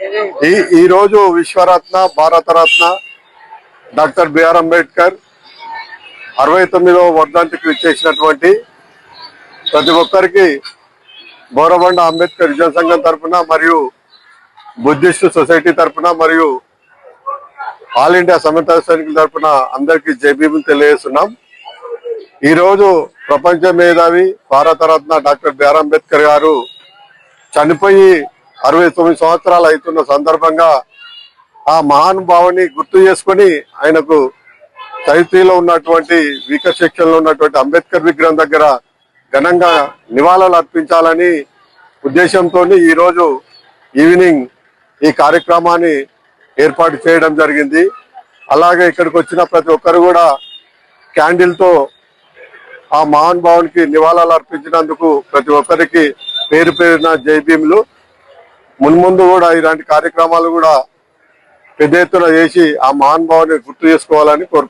ఈ ఈరోజు విశ్వరత్న భారతరత్న డాక్టర్ బిఆర్ అంబేద్కర్ అరవై తొమ్మిదవ వర్ధంతికి విచ్చేసినటువంటి ప్రతి ఒక్కరికి గౌరవండ అంబేద్కర్ విజయ సంఘం మరియు బుద్ధిస్ట్ సొసైటీ తరపున మరియు ఆల్ ఇండియా సమత సైనికుల తరపున అందరికీ జైబీములు తెలియజేస్తున్నాం. ఈరోజు ప్రపంచ మేధావి భారతరత్న డాక్టర్ బిఆర్ అంబేద్కర్ గారు చనిపోయి అరవై తొమ్మిది సంవత్సరాలు అవుతున్న సందర్భంగా ఆ మహానుభావుని గుర్తు చేసుకొని ఆయనకు చైత్రిలో ఉన్నటువంటి వీకర్ సెక్షన్లో ఉన్నటువంటి అంబేద్కర్ విగ్రహం దగ్గర ఘనంగా నివాళులు అర్పించాలని ఉద్దేశంతో ఈరోజు ఈవినింగ్ ఈ కార్యక్రమాన్ని ఏర్పాటు చేయడం జరిగింది. అలాగే ఇక్కడికి వచ్చిన ప్రతి ఒక్కరు కూడా క్యాండిల్తో ఆ మహానుభావునికి నివాళులు అర్పించినందుకు ప్రతి ఒక్కరికి పేరు పేరున జై భీములు. మున్ముందు కూడా ఇలాంటి కార్యక్రమాలు కూడా పెద్ద ఎత్తున చేసి ఆ మహానుభావుని గుర్తు చేసుకోవాలని కోరుకుంటున్నాను.